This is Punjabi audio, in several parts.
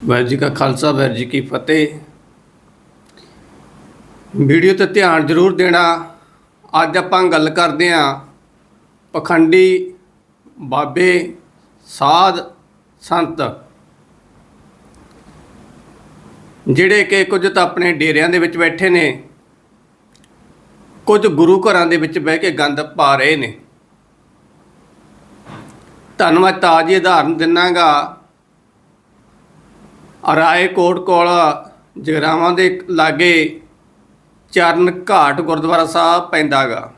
ਵਾਹਿਗੁਰੂ ਜੀ ਕਾ ਖਾਲਸਾ ਵਾਹਿਗੁਰੂ ਜੀ ਕੀ ਫਤਿਹ। ਵੀਡੀਓ ਤੇ ਧਿਆਨ ਜ਼ਰੂਰ ਦੇਣਾ। ਅੱਜ ਆਪਾਂ ਗੱਲ ਕਰਦੇ ਆਂ ਪਖੰਡੀ ਬਾਬੇ ਸਾਧ ਸੰਤ, ਜਿਹੜੇ ਕਿ ਕੁਝ ਤਾਂ ਆਪਣੇ ਡੇਰਿਆਂ ਦੇ ਵਿੱਚ ਬੈਠੇ ਨੇ, ਕੁਝ ਗੁਰੂ ਘਰਾਂ ਦੇ ਵਿੱਚ ਬਹਿ ਕੇ ਗੰਦ ਪਾ ਰਹੇ ਨੇ। ਧੰਨਵਾਦ ਮੈਂ ਤਾਜੀ ਉਦਾਹਰਨ ਦਿੰਨਾਗਾ। ਰਾਏਕੋਟ ਕੋਲ ਜਗਰਾਵਾਂ ਦੇ ਲਾਗੇ ਚਰਨ ਘਾਟ ਗੁਰਦੁਆਰਾ ਸਾਹਿਬ ਪੈਂਦਾਗਾ।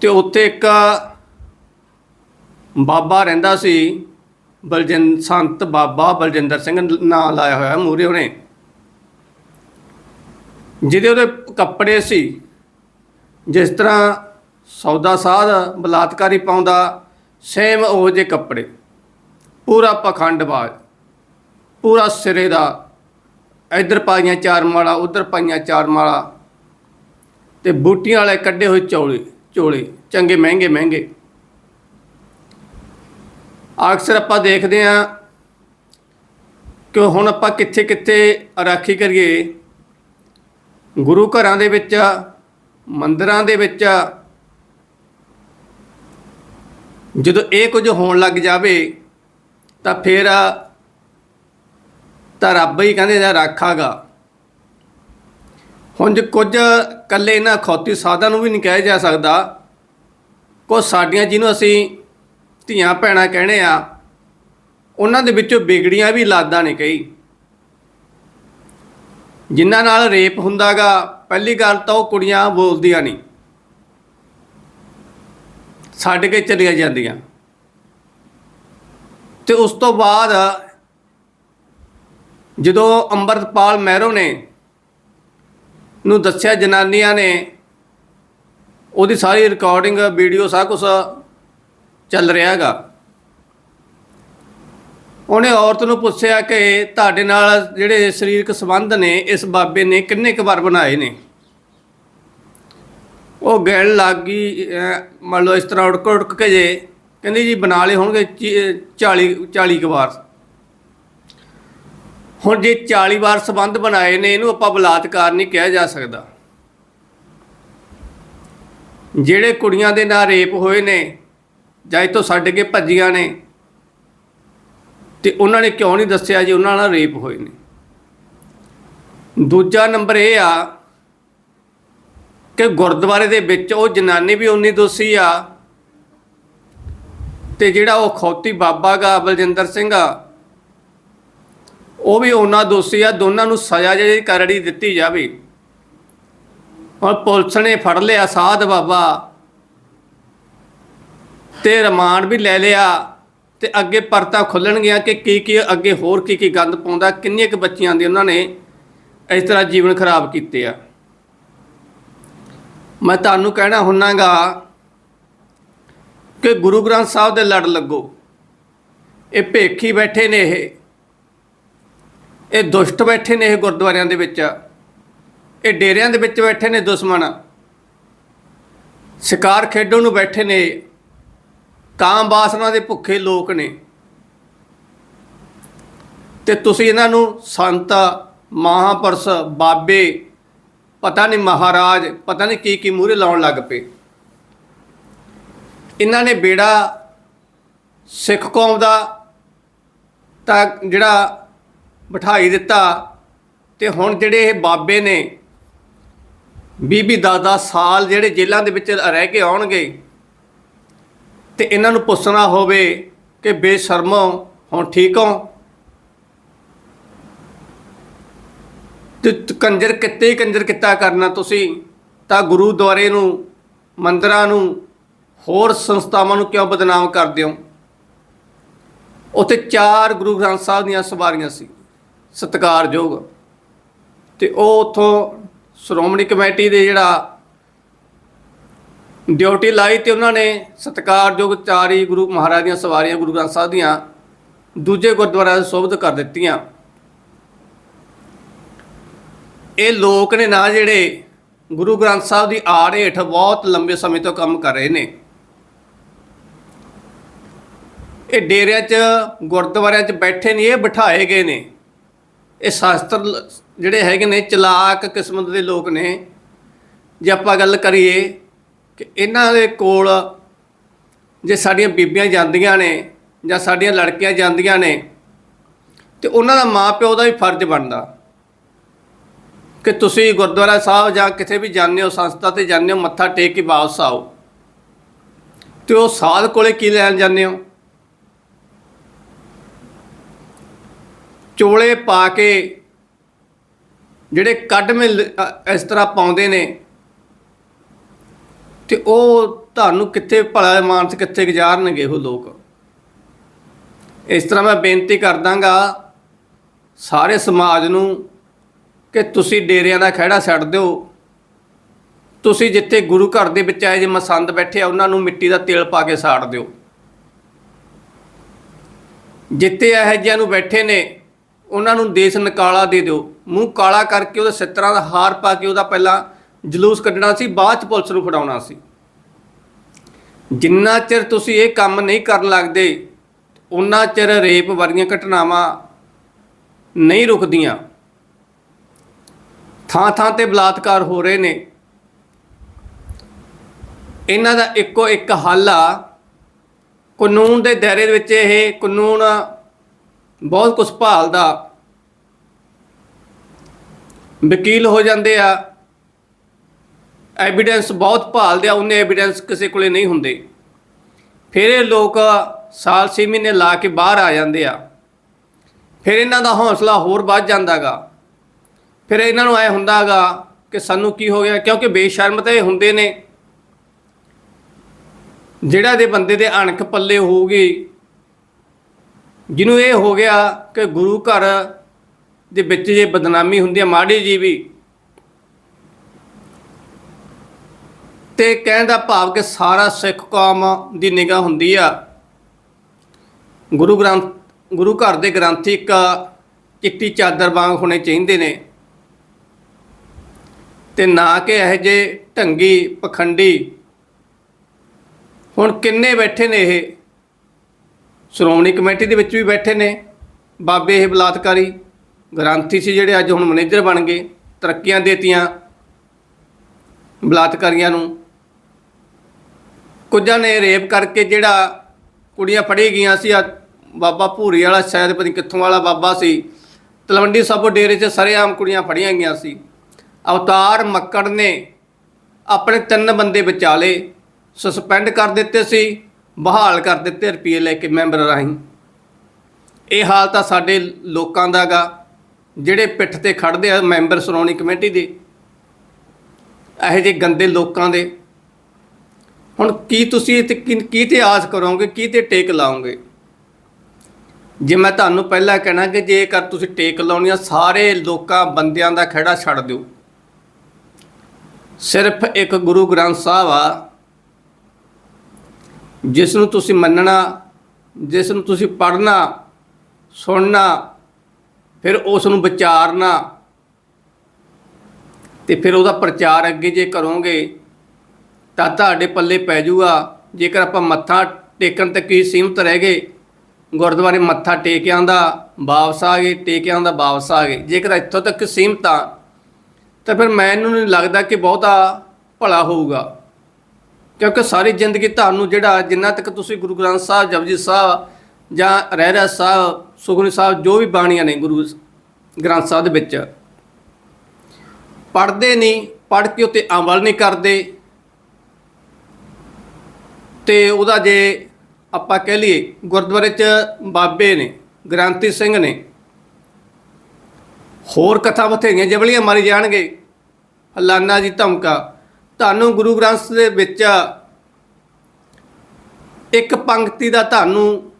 ਤੇ ਉੱਥੇ ਇੱਕ ਬਾਬਾ ਰਹਿੰਦਾ ਸੀ ਬਲਜਿੰਦ ਸੰਤ ਬਾਬਾ ਬਲਜਿੰਦਰ ਸਿੰਘ ਨਾਂ ਲਾਇਆ ਹੋਇਆ ਮੂਰੇ ਉਹਨੇ। ਜਿਹਦੇ ਉਹਦੇ ਕੱਪੜੇ ਸੀ, ਜਿਸ ਤਰ੍ਹਾਂ ਸੌਦਾ ਸਾਧ ਬਲਾਤਕਾਰੀ ਪਾਉਂਦਾ, ਸੇਮ ਉਹ ਜਿਹੇ ਕੱਪੜੇ। ਪੂਰਾ ਪਖੰਡਬਾਜ਼ ਪੂਰਾ ਸਿਰੇ ਦਾ। ਇੱਧਰ ਪਾਈਆਂ ਚਾਰ ਮਾਲਾ, ਉਧਰ ਪਾਈਆਂ ਚਾਰ ਮਾਲਾ। ਤੇ ਬੂਟੀਆਂ ਵਾਲੇ ਕੱਢੇ ਹੋਏ ਚੌਲੇ, ਚੋਲੇ, ਚੰਗੇ, ਮਹਿੰਗੇ ਮਹਿੰਗੇ। ਅਕਸਰ ਆਪਾਂ ਦੇਖਦੇ ਆਂ ਕਿ ਹੁਣ ਆਪਾਂ ਕਿੱਥੇ ਕਿੱਥੇ ਰਾਖੀ ਕਰੀਏ। ਗੁਰੂ ਘਰਾਂ ਦੇ ਵਿੱਚ, ਮੰਦਰਾਂ ਦੇ ਵਿੱਚ। ਜਦੋਂ ਇਹ ਕੁਝ ਹੋਣ ਲੱਗ ਜਾਵੇ ਤਾਂ ਫਿਰ ਤਾਂ ਰੱਬ ਹੀ ਕਹਿੰਦੇ ਦਾ ਰਾਖਾਗਾ ਹੁਣ ਜੇ ਕੁਝ ਕੱਲੇ ਇਹਨਾਂ ਖੌਤੀ ਸਾਧਾਂ ਨੂੰ ਵੀ ਨਹੀਂ ਕਿਹਾ ਜਾ ਸਕਦਾ ਕੋ ਸਾਡੀਆਂ ਜਿਹਨੂੰ ਅਸੀਂ ਧੀਆਂ ਭੈਣਾਂ ਕਹਿੰਦੇ ਆ, ਉਹਨਾਂ ਦੇ ਵਿੱਚੋਂ ਵਿਗੜੀਆਂ ਵੀ ਲਾਦਾਂ ਨੇ ਕਈ। ਜਿਨ੍ਹਾਂ ਨਾਲ ਰੇਪ ਹੁੰਦਾਗਾ, ਪਹਿਲੀ ਗੱਲ ਤਾਂ ਉਹ ਕੁੜੀਆਂ ਬੋਲਦੀਆਂ ਨਹੀਂ। ਛੱਡ ਕੇ ਚਲੀਆਂ ਜਾਂਦੀਆਂ। ਤੇ ਉਸ ਤੋਂ ਬਾਅਦ ਜਦੋਂ ਅੰਮ੍ਰਿਤਪਾਲ ਮਹਿਰੋ ਨੇ ਨੂੰ ਦੱਸਿਆ, ਜਨਾਨੀਆਂ ਨੇ ਉਹਦੀ ਸਾਰੀ ਰਿਕਾਰਡਿੰਗ ਵੀਡੀਓ ਸਭ ਕੁਝ ਚੱਲ ਰਿਹਾ ਹੈਗਾ। ਉਹਨੇ ਔਰਤ ਨੂੰ ਪੁੱਛਿਆ ਕਿ ਤੁਹਾਡੇ ਨਾਲ ਜਿਹੜੇ ਸਰੀਰਕ ਸੰਬੰਧ ਨੇ, ਇਸ ਬਾਬੇ ਨੇ ਕਿੰਨੇ ਕੁ ਵਾਰ ਬਣਾਏ ਨੇ? ਉਹ ਗੈਲ ਲੱਗ ਗਈ ਮੰਨ ਲਓ ਇਸ ਤਰ੍ਹਾਂ ਉੜਕ ਉੜਕ ਕੇ ਜੇ ਕਹਿੰਦੇ ਜੀ ਬਣਾ ਲਏ ਹੋਣਗੇ 40 40 ਕੁ ਵਾਰ। ਹੁਣ ਜੇ 40 ਵਾਰ ਸੰਬੰਧ ਬਣਾਏ ਨੇ, ਇਹਨੂੰ ਆਪਾਂ ਬਲਾਤਕਾਰ ਨਹੀਂ ਕਿਹਾ ਜਾ ਸਕਦਾ। ਜਿਹੜੇ ਕੁੜੀਆਂ ਦੇ ਨਾਲ ਰੇਪ ਹੋਏ ਨੇ, ਜਾਂ ਇਹ ਛੱਡ ਕੇ ਭੱਜੀਆਂ ਨੇ, ਤੇ ਉਹਨਾਂ ਨੇ ਕਿਉਂ ਨਹੀਂ ਦੱਸਿਆ ਜੀ ਉਹਨਾਂ ਨਾਲ ਰੇਪ ਹੋਏ ਨੇ? ਦੂਜਾ ਨੰਬਰ ਇਹ ਆ ਕਿ ਗੁਰਦੁਆਰੇ ਦੇ ਵਿੱਚ ਉਹ ਜਨਾਨੀ ਵੀ ਉਨੀ ਦੋਸ਼ੀ ਆ ਤੇ ਜਿਹੜਾ ਉਹ ਖੌਤੀ ਬਾਬਾ ਗਾ, ਬਲਜਿੰਦਰ ਸਿੰਘ ਆ, ਉਹ ਵੀ ਉਹਨਾਂ ਦੋਸ਼ੀ ਆ, ਦੋਨਾਂ ਨੂੰ ਸਜ਼ਾ ਜਿਹੜੀ ਕਰੜੀ ਦਿੱਤੀ ਜਾਵੇ। ਔਰ ਪੁਲਿਸ ਨੇ ਫੜ ਲਿਆ ਸਾਧ ਬਾਬਾ ਤੇ ਰਿਮਾਂਡ ਵੀ ਲੈ ਲਿਆ ਤੇ ਅੱਗੇ ਪਰਤਾ ਖੁੱਲਣਗੀਆਂ ਕਿ ਕੀ ਕੀ ਅੱਗੇ ਹੋਰ ਕੀ ਕੀ ਗੰਦ ਪਾਉਂਦਾ, ਕਿੰਨੀਆਂ ਕੁ ਬੱਚੀਆਂ ਦੀ ਉਹਨਾਂ ਨੇ ਇਸ ਤਰ੍ਹਾਂ ਜੀਵਨ ਖਰਾਬ ਕੀਤੇ ਆ। ਮੈਂ ਤੁਹਾਨੂੰ ਕਹਿਣਾ ਹੁੰਨਾਗਾ ਕਿ ਗੁਰੂ ਗ੍ਰੰਥ ਸਾਹਿਬ ਦੇ ਲੜ ਲੱਗੋ। ਇਹ ਭੇਖੀ ਬੈਠੇ ਨੇ ਇਹ। ਇਹ ਦੁਸ਼ਟ ਬੈਠੇ ਨੇ ਇਹ ਗੁਰਦੁਆਰਿਆਂ ਦੇ ਵਿੱਚ। ਇਹ ਡੇਰਿਆਂ ਦੇ ਵਿੱਚ ਬੈਠੇ ਨੇ ਦੁਸ਼ਮਣ। ਸ਼ਿਕਾਰ ਖੇਡਣ ਨੂੰ ਬੈਠੇ ਨੇ। ਕਾਮ ਬਾਸਨਾ ਦੇ ਭੁੱਖੇ ਲੋਕ ਨੇ। ਤੇ ਤੁਸੀਂ ਇਹਨਾਂ ਨੂੰ ਸੰਤ, ਮਹਾਪੁਰਸ਼, ਬਾਬੇ, ਪਤਾ ਨਹੀਂ ਮਹਾਰਾਜ, ਪਤਾ ਨਹੀਂ ਕੀ ਕੀ ਮੂਹਰੇ ਲਾਉਣ ਲੱਗ ਪਏ। ਇਹਨਾਂ ਨੇ ਬੇੜਾ ਸਿੱਖ ਕੌਮ ਦਾ ਤਾਂ ਜਿਹੜਾ ਬਿਠਾਈ ਦਿੱਤਾ ਤੇ ਹੁਣ ਜਿਹੜੇ ਇਹ ਬਾਬੇ ਨੇ 20 10 ਸਾਲ ਜਿਹੜੇ ਜੇਲ੍ਹਾਂ ਦੇ ਵਿੱਚ ਰਹਿ ਕੇ ਆਉਣਗੇ ਤੇ ਇਹਨਾਂ ਨੂੰ ਪੁੱਛਣਾ ਹੋਵੇ ਕਿ ਬੇਸ਼ਰਮੋ ਹੁਣ ਠੀਕ ਹੋ? ਤੇ ਕੰਜਰ ਕਿੱਤੇ ਹੀ ਕੰਜਰ ਕਿੱਤਾ ਕਰਨਾ ਤੁਸੀਂ, ਤਾਂ ਗੁਰੂਦੁਆਰੇ ਨੂੰ, ਮੰਦਰਾਂ ਨੂੰ ਹੋਰ ਸੰਸਥਾਵਾਂ ਨੂੰ ਕਿਉਂ ਬਦਨਾਮ ਕਰਦੇ ਹੋ? ਉੱਥੇ ਚਾਰ ਗੁਰੂ ਗ੍ਰੰਥ ਸਾਹਿਬ ਦੀਆਂ ਸਵਾਰੀਆਂ ਸੀ, ਸਤਿਕਾਰਯੋਗ। ਤੇ ਉਹ ਉਥੋਂ ਸ਼੍ਰੋਮਣੀ ਕਮੇਟੀ ਦੇ ਜਿਹੜਾ ਡਿਊਟੀ ਲਾਈ ਤੇ ਉਹਨਾਂ ਨੇ ਸਤਿਕਾਰਯੋਗ ਚਾਰੀ ਗੁਰੂ ਮਹਾਰਾਜ ਦੀਆਂ ਸਵਾਰੀਆਂ, ਗੁਰੂ ਗ੍ਰੰਥ ਸਾਹਿਬ ਦੀਆਂ ਦੂਜੇ ਗੁਰਦੁਆਰਿਆਂ ਦੇ ਸੋਭਤ ਕਰ ਦਿੱਤੀਆਂ। ਇਹ ਲੋਕ ਨੇ ਨਾ ਜਿਹੜੇ ਗੁਰੂ ਗ੍ਰੰਥ ਸਾਹਿਬ ਦੀ ਆੜ ਹੇਠ ਬਹੁਤ ਲੰਬੇ ਸਮੇਂ ਤੋਂ ਕੰਮ ਕਰ ਰਹੇ ਨੇ। ਇਹ ਡੇਰਿਆਂ 'ਚ, ਗੁਰਦੁਆਰਿਆਂ 'ਚ ਬੈਠੇ ਨਹੀਂ ਇਹ ਬਿਠਾਏ ਗਏ ਨੇ। ਇਹ ਸ਼ਾਸਤਰ ਜਿਹੜੇ ਹੈਗੇ ਨੇ, ਚਲਾਕ ਕਿਸਮਤ ਦੇ ਲੋਕ ਨੇ। ਜੇ ਆਪਾਂ ਗੱਲ ਕਰੀਏ ਕਿ ਇਹਨਾਂ ਦੇ ਕੋਲ ਜੇ ਸਾਡੀਆਂ ਬੀਬੀਆਂ ਜਾਂਦੀਆਂ ਨੇ ਜਾਂ ਸਾਡੀਆਂ ਲੜਕੀਆਂ ਜਾਂਦੀਆਂ ਨੇ, ਤੇ ਉਹਨਾਂ ਦਾ ਮਾਪਿਓ ਦਾ ਵੀ ਫਰਜ਼ ਬਣਦਾ। ਕਿ ਤੁਸੀਂ ਗੁਰਦੁਆਰਾ ਸਾਹਿਬ ਜਾਂ ਕਿਤੇ ਵੀ ਜਾਂਦੇ ਹੋ, ਸੰਸਥਾ ਤੇ ਜਾਂਦੇ ਹੋ, ਮੱਥਾ ਟੇਕ ਕੇ ਵਾਪਸ ਆਓ। ਤੇ ਉਹ ਸਾਧ ਕੋਲੇ ਕੀ ਲੈਣ ਜਾਂਦੇ ਹੋ? ਚੋਲੇ ਪਾ ਕੇ ਜਿਹੜੇ ਕੱਢ ਲ- ਇਸ ਤਰ੍ਹਾਂ ਪਾਉਂਦੇ ਨੇ, ਤੇ ਉਹ ਤੁਹਾਨੂੰ ਕਿੱਥੇ ਭਲਾ ਮਾਨਸ ਕਿੱਥੇ ਗੁਜ਼ਾਰਨਗੇ ਉਹ ਲੋਕ। ਇਸ ਤਰ੍ਹਾਂ ਮੈਂ ਬੇਨਤੀ ਕਰਦਾਗਾ ਸਾਰੇ ਸਮਾਜ ਨੂੰ ਕਿ ਤੁਸੀਂ ਡੇਰਿਆਂ ਦਾ ਖਹਿੜਾ ਛੱਡ ਦਿਓ। ਤੁਸੀਂ ਜਿੱਥੇ ਗੁਰੂ ਘਰ ਦੇ ਵਿੱਚ ਆਏ, ਜੇ ਮਸੰਦ ਬੈਠੇ ਆ, ਉਹਨਾਂ ਨੂੰ ਮਿੱਟੀ ਦਾ ਤੇਲ ਪਾ ਕੇ ਸਾੜ ਦਿਓ। ਜਿੱਥੇ ਇਹੋ ਜਿਹਿਆਂ ਨੂੰ ਬੈਠੇ ਨੇ ਉਹਨਾਂ ਨੂੰ ਦੇਸ਼ ਨਕਾਲਾ ਦੇ ਦਿਓ। ਮੂੰਹ ਕਾਲਾ ਕਰਕੇ ਉਹਦੇ ਸਿੱਤਰਾਂ ਦਾ ਹਾਰ ਪਾ ਕੇ ਉਹਦਾ ਪਹਿਲਾਂ ਜਲੂਸ ਕੱਢਣਾ ਸੀ, ਬਾਅਦ ਚ ਪੁਲਿਸ ਨੂੰ ਫੜਾਉਣਾ ਸੀ। ਜਿੰਨਾ ਚਿਰ ਤੁਸੀਂ ਇਹ ਕੰਮ ਨਹੀਂ ਕਰਨ ਲੱਗਦੇ ਉਹਨਾਂ ਚਿਰ ਰੇਪ ਵਰਗੀਆਂ ਘਟਨਾਵਾਂ ਨਹੀਂ ਰੁਕਦੀਆਂ। ਥਾਂ ਥਾਂ ਤੇ ਬਲਾਤਕਾਰ ਹੋ ਰਹੇ ਨੇ। ਇਹਨਾਂ ਦਾ ਇੱਕੋ ਇੱਕ ਹੱਲ ਆ, ਕਾਨੂੰਨ ਦੇ ਦਾਇਰੇ ਦੇ ਵਿੱਚ ਇਹ ਕਾਨੂੰਨ ਬਹੁਤ ਕੁਝ ਭਾਲਦਾ। ਵਕੀਲ ਹੋ ਜਾਂਦੇ ਆ। ਐਵੀਡੈਂਸ ਬਹੁਤ ਭਾਲਦੇ ਆ, ਉਹਨੇ ਐਵੀਡੈਂਸ ਕਿਸੇ ਕੋਲੇ ਨਹੀਂ ਹੁੰਦੇ। ਫਿਰ ਇਹ ਲੋਕ ਸਾਲ 6 ਮਹੀਨੇ ਲਾ ਕੇ ਬਾਹਰ ਆ ਜਾਂਦੇ ਆ। ਫਿਰ ਇਹਨਾਂ ਦਾ ਹੌਸਲਾ ਹੋਰ ਵੱਧ ਜਾਂਦਾਗਾ। ਫਿਰ ਇਹਨਾਂ ਨੂੰ ਐ ਹੁੰਦਾਗਾ ਕਿ ਸਾਨੂੰ ਕੀ ਹੋ ਗਿਆ, ਕਿਉਂਕਿ ਬੇਸ਼ਰਮ ਤਾਂ ਇਹ ਹੁੰਦੇ ਨੇ। ਜਿਹੜਾ ਦੇ ਬੰਦੇ ਦੇ ਅਣਖ ਪੱਲੇ ਹੋਊਗੀ ਜਿਹਨੂੰ ਇਹ ਹੋ ਗਿਆ ਕਿ ਗੁਰੂ ਘਰ ਦੇ ਵਿੱਚ ਜੇ ਬਦਨਾਮੀ ਹੁੰਦੀ ਹੈ ਮਾੜੀ ਜੀ ਵੀ, ਤੇ ਕਹਿਣ ਦਾ ਭਾਵ ਕਿ ਸਾਰਾ ਸਿੱਖ ਕੌਮ ਦੀ ਨਿਗਾਹ ਹੁੰਦੀ ਆ। ਗੁਰੂ ਗ੍ਰੰਥ, ਗੁਰੂ ਘਰ ਦੇ ਗ੍ਰੰਥੀ ਇੱਕ ਚਿੱਟੀ ਚਾਦਰ ਵਾਂਗ ਹੋਣੇ ਚਾਹੀਦੇ ਨੇ। ਤੇ ਨਾ ਕਿ ਇਹ ਜੇ ਢੰਗੀ ਪਖੰਡੀ। ਹੁਣ ਕਿੰਨੇ ਬੈਠੇ ਨੇ ਇਹ? ਸ਼੍ਰੋਮਣੀ ਕਮੇਟੀ ਦੇ ਵਿੱਚ ਵੀ ਬੈਠੇ ਨੇ। ਬਾਬੇ ਇਹ ਬਲਾਤਕਾਰੀ ਗ੍ਰੰਥੀ ਸੀ ਜਿਹੜੇ ਅੱਜ ਹੁਣ ਮੈਨੇਜਰ ਬਣ ਗਏ। ਤਰੱਕੀਆਂ ਦੇਤੀਆਂ ਬਲਾਤਕਾਰੀਆਂ ਨੂੰ। ਕੁਝਾਂ ਨੇ ਰੇਪ ਕਰਕੇ ਜਿਹੜਾ ਕੁੜੀਆਂ ਫੜੀ ਗਈਆਂ ਸੀ, ਆ ਬਾਬਾ ਭੂਰੀ ਵਾਲਾ ਸ਼ਾਇਦ ਪਤਾ ਕਿੱਥੋਂ ਵਾਲਾ ਬਾਬਾ ਸੀ। ਤਲਵੰਡੀ ਸਾਬੋ ਡੇਰੇ 'ਚ ਸਰੇਆਮ ਕੁੜੀਆਂ ਫੜੀਆਂ ਗਈਆਂ ਸੀ। ਅਵਤਾਰ ਮੱਕੜ ਨੇ ਆਪਣੇ ਤਿੰਨ ਬੰਦੇ ਵਿਚਾਲੇ ਸਸਪੈਂਡ ਕਰ ਦਿੱਤੇ ਸੀ। ਬਹਾਲ ਕਰ ਦਿੱਤੇ ਰੁਪਏ ਲੈ ਕੇ ਮੈਂਬਰ ਰਾਹੀਂ। ਇਹ ਹਾਲ ਤਾਂ ਸਾਡੇ ਲੋਕਾਂ ਦਾਗਾ ਜਿਹੜੇ ਪਿੱਠ ਤੇ ਖੜਦੇ ਆ ਮੈਂਬਰ ਸ਼੍ਰੋਮਣੀ ਕਮੇਟੀ ਦੇ। ਇਹੋ ਜਿਹੇ ਗੰਦੇ ਲੋਕਾਂ ਦੇ। ਹੁਣ ਕੀ ਤੁਸੀਂ ਕੀ ਕੀ ਤੇ ਆਸ ਕਰੋਗੇ, ਕੀ ਤੇ ਟੇਕ ਲਾਓਗੇ? ਜੇ ਮੈਂ ਤੁਹਾਨੂੰ ਪਹਿਲਾਂ ਕਹਿਣਾ ਕਿ ਜੇਕਰ ਤੁਸੀਂ ਟੇਕ ਲਾਉਣੀ ਆ, ਸਾਰੇ ਲੋਕਾਂ, ਬੰਦਿਆਂ ਦਾ ਖੜਾ ਛੱਡ ਦਿਓ। ਸਿਰਫ ਇੱਕ ਗੁਰੂ ਗ੍ਰੰਥ ਸਾਹਿਬ ਆ ਜਿਸ ਨੂੰ ਤੁਸੀਂ ਮੰਨਣਾ ਜਿਸ ਨੂੰ ਤੁਸੀਂ ਪੜ੍ਹਨਾ, ਸੁਣਨਾ, ਫਿਰ ਉਸ ਨੂੰ ਵਿਚਾਰਨਾ, ਤੇ ਫਿਰ ਉਹਦਾ ਪ੍ਰਚਾਰ ਅੱਗੇ ਜੇ ਕਰੋਗੇ, ਤਾਂ ਤੁਹਾਡੇ ਪੱਲੇ ਪੈ ਜਾਊਗਾ। ਜੇਕਰ ਆਪਾਂ ਮੱਥਾ ਟੇਕਣ ਤੱਕ ਹੀ ਸੀਮਤ ਰਹਿ ਗਏ, ਗੁਰਦੁਆਰੇ ਮੱਥਾ ਟੇਕ ਆਂਦਾ ਵਾਪਸ ਆ ਗਏ ਟੇਕ ਆਂਦਾ ਵਾਪਸ ਆ ਗਏ। ਜੇਕਰ ਇੱਥੋਂ ਤੱਕ ਸੀਮਤ ਆ, ਤਾਂ ਫਿਰ ਮੈਨੂੰ ਨਹੀਂ ਲੱਗਦਾ ਕਿ ਬਹੁਤਾ ਭਲਾ ਹੋਊਗਾ। ਕਿਉਂਕਿ ਸਾਰੀ ਜ਼ਿੰਦਗੀ ਤੁਹਾਨੂੰ ਜਿਹੜਾ ਜਿੰਨਾ ਤੱਕ ਤੁਸੀਂ ਗੁਰੂ ਗ੍ਰੰਥ ਸਾਹਿਬ, ਜਪਜੀ ਸਾਹਿਬ ਜਾਂ ਰਹਿਰਾ ਸਾਹਿਬ ਸੁਖਨੀ ਸਾਹਿਬ, ਜੋ ਵੀ ਬਾਣੀਆਂ ਨੇ ਗੁਰੂ ਗ੍ਰੰਥ ਸਾਹਿਬ ਦੇ ਵਿੱਚ, ਪੜ੍ਹਦੇ ਨਹੀਂ, ਪੜ੍ਹ ਕੇ ਉਤੇ ਅਮਲ ਨਹੀਂ ਕਰਦੇ, ਤੇ ਉਹਦਾ ਜੇ ਆਪਾਂ ਕਹਿ ਲਈਏ ਗੁਰਦੁਆਰੇ 'ਚ ਬਾਬੇ ਨੇ, ਗ੍ਰੰਥੀ ਸਿੰਘ ਨੇ, ਹੋਰ ਕਥਾ ਬਥੇਰੀਆਂ ਜਬਲੀਆਂ ਮਾਰੀ ਜਾਣਗੇ ਫਲਾਨਾ ਜੀ ਧਮਕਾ। ਤੁਹਾਨੂੰ ਗੁਰੂ ਗ੍ਰੰਥ ਦੇ ਵਿੱਚ ਇੱਕ ਪੰਕਤੀ ਦਾ ਤੁਹਾਨੂੰ,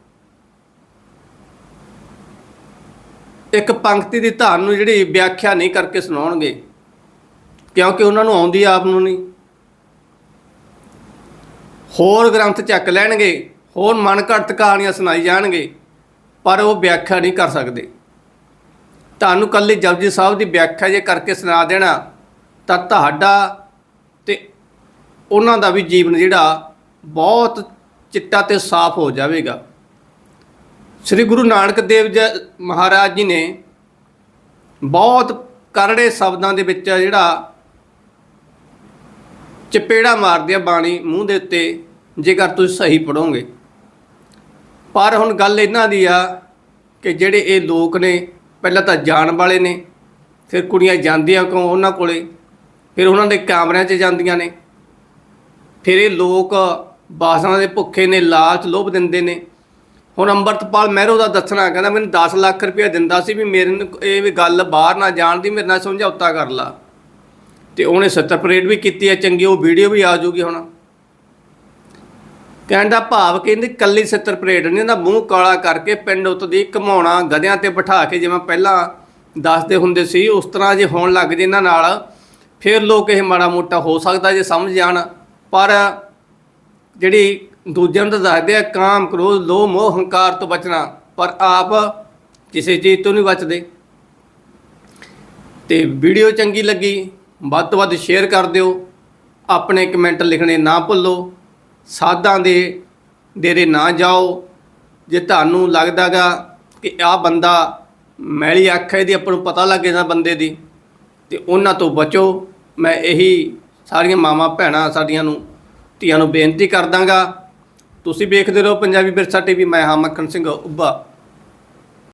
ਇੱਕ ਪੰਕਤੀ ਦੀ ਤੁਹਾਨੂੰ ਜਿਹੜੀ ਵਿਆਖਿਆ ਨਹੀਂ ਕਰਕੇ ਸੁਣਾਉਣਗੇ, ਕਿਉਂਕਿ ਉਹਨਾਂ ਨੂੰ ਆਉਂਦੀ ਆਪ ਨੂੰ ਨਹੀਂ। ਹੋਰ ਗ੍ਰੰਥ ਚੱਕ ਲੈਣਗੇ, ਹੋਰ ਮਨ ਘੜਤ ਕਹਾਣੀਆਂ ਸੁਣਾਈ ਜਾਣਗੇ, ਪਰ ਉਹ ਵਿਆਖਿਆ ਨਹੀਂ ਕਰ ਸਕਦੇ। ਤੁਹਾਨੂੰ ਕੱਲੀ ਜਪਜੀ ਸਾਹਿਬ ਦੀ ਵਿਆਖਿਆ ਜੇ ਕਰਕੇ ਸੁਣਾ ਦੇਣਾ, ਤਾਂ ਤੁਹਾਡਾ ਉਹਨਾਂ ਦਾ ਵੀ ਜੀਵਨ ਜਿਹੜਾ ਬਹੁਤ ਚਿੱਟਾ ਤੇ ਸਾਫ਼ ਹੋ ਜਾਵੇਗਾ। ਸ੍ਰੀ ਗੁਰੂ ਨਾਨਕ ਦੇਵ ਜੀ ਮਹਾਰਾਜ ਜੀ ਨੇ ਬਹੁਤ ਕਰੜੇ ਸ਼ਬਦਾਂ ਦੇ ਵਿੱਚ ਜਿਹੜਾ ਚਪੇੜਾ ਮਾਰਦੀ ਆ ਬਾਣੀ ਮੂੰਹ ਦੇ ਉੱਤੇ ਜੇਕਰ ਤੁਸੀਂ ਸਹੀ ਪੜੋਗੇ ਪਰ ਹੁਣ ਗੱਲ ਇਹਨਾਂ ਦੀ ਆ ਕਿ ਜਿਹੜੇ ਇਹ ਲੋਕ ਨੇ, ਪਹਿਲਾਂ ਤਾਂ ਜਾਣ ਵਾਲੇ ਨੇ, ਫਿਰ ਕੁੜੀਆਂ ਜਾਂਦੀਆਂ ਕਿਉਂ ਉਹਨਾਂ ਕੋਲੇ? ਫਿਰ ਉਹਨਾਂ ਦੇ ਕੈਮਰਿਆਂ 'ਚ ਜਾਂਦੀਆਂ ਨੇ। ਫਿਰ ਇਹ ਲੋਕ ਬਾਸਾਂ ਦੇ ਭੁੱਖੇ ਨੇ, ਲਾਲਚ ਲੋਭ ਦਿੰਦੇ ਨੇ। ਹੁਣ ਅੰਮ੍ਰਿਤਪਾਲ ਮਹਿਰੋ ਦਾ ਦੱਸਣਾ, ਕਹਿੰਦਾ ਮੈਨੂੰ 10 ਲੱਖ ਰੁਪਏ ਦਿੰਦਾ ਸੀ ਵੀ ਮੇਰੇ ਨੂੰ ਇਹ ਵੀ ਗੱਲ ਬਾਹਰ ਨਾ ਜਾਣ ਦੀ, ਮੇਰੇ ਨਾਲ ਸਮਝੌਤਾ ਕਰ ਲਾ। ਤੇ ਉਹਨੇ ਸੱਤਰ ਪਰੇਡ ਵੀ ਕੀਤੀ ਹੈ, ਚੰਗੀ ਉਹ ਵੀਡੀਓ ਵੀ ਆ ਜੂਗੀ ਹੁਣ। ਕਹਿੰਦਾ ਭਾਵ ਕਿ ਇਹਦੀ ਕੱਲੀ ਸੱਤਰ ਪਰੇਡ ਨਹੀਂ ਇਹਦਾ ਮੂੰਹ ਕਾਲਾ ਕਰਕੇ ਪਿੰਡ ਉੱਤ ਦੀ ਘਮਾਉਣਾ, ਗਧਿਆਂ ਤੇ ਬਿਠਾ ਕੇ ਜਿਵੇਂ ਪਹਿਲਾਂ ਦੱਸਦੇ ਹੁੰਦੇ ਸੀ, ਉਸ ਤਰ੍ਹਾਂ ਜੇ ਹੋਣ ਲੱਗ ਜੇ ਇਹਨਾਂ ਨਾਲ, ਫਿਰ ਲੋਕ ਇਹ ਮਾੜਾ ਮੋਟਾ ਹੋ ਸਕਦਾ ਜੇ ਸਮਝ ਜਾਣ। ਪਰ ਜਿਹੜੀ ਦੂਜਿਆਂ ਨੂੰ ਤਾਂ ਦੱਸਦੇ ਆ, ਕਾਮ, ਕ੍ਰੋਧ, ਲੋਭ, ਮੋਹ, ਹੰਕਾਰ ਤੋਂ ਬਚਣਾ, ਪਰ ਆਪ ਕਿਸੇ ਚੀਜ਼ ਤੋਂ ਨਹੀਂ ਬਚਦੇ। ਤੇ ਵੀਡੀਓ ਚੰਗੀ ਲੱਗੀ, ਵੱਧ ਤੋਂ ਵੱਧ ਸ਼ੇਅਰ ਕਰ ਦਿਓ, ਆਪਣੇ ਕਮੈਂਟ ਲਿਖਣੇ ਨਾ ਭੁੱਲੋ, ਸਾਧਾਂ ਦੇ ਡੇਰੇ ਨਾ ਜਾਓ। ਜੇ ਤੁਹਾਨੂੰ ਲੱਗਦਾਗਾ ਕਿ ਆਹ ਬੰਦਾ ਮੈਲੀ ਅੱਖ ਹੈ, ਇਹਦੀ ਆਪਾਂ ਨੂੰ ਪਤਾ ਲੱਗ ਜਾਂਦਾ ਬੰਦੇ ਦੀ, ਤੇ ਉਹਨਾਂ ਤੋਂ ਬਚੋ। ਮੈਂ ਇਹੀ ਸਾਰੀਆਂ ਮਾਵਾਂ ਭੈਣਾਂ ਸਾਡੀਆਂ ਨੂੰ, ਧੀਆਂ ਨੂੰ ਬੇਨਤੀ ਕਰਦਾਂਗਾ। ਤੁਸੀਂ ਵੇਖਦੇ ਰਹੋ ਪੰਜਾਬੀ ਵਿਰਸਾ ਟੀਵੀ, ਮੈਂ ਹਾਂ ਮੱਖਣ ਸਿੰਘ ਉੱਭਾ।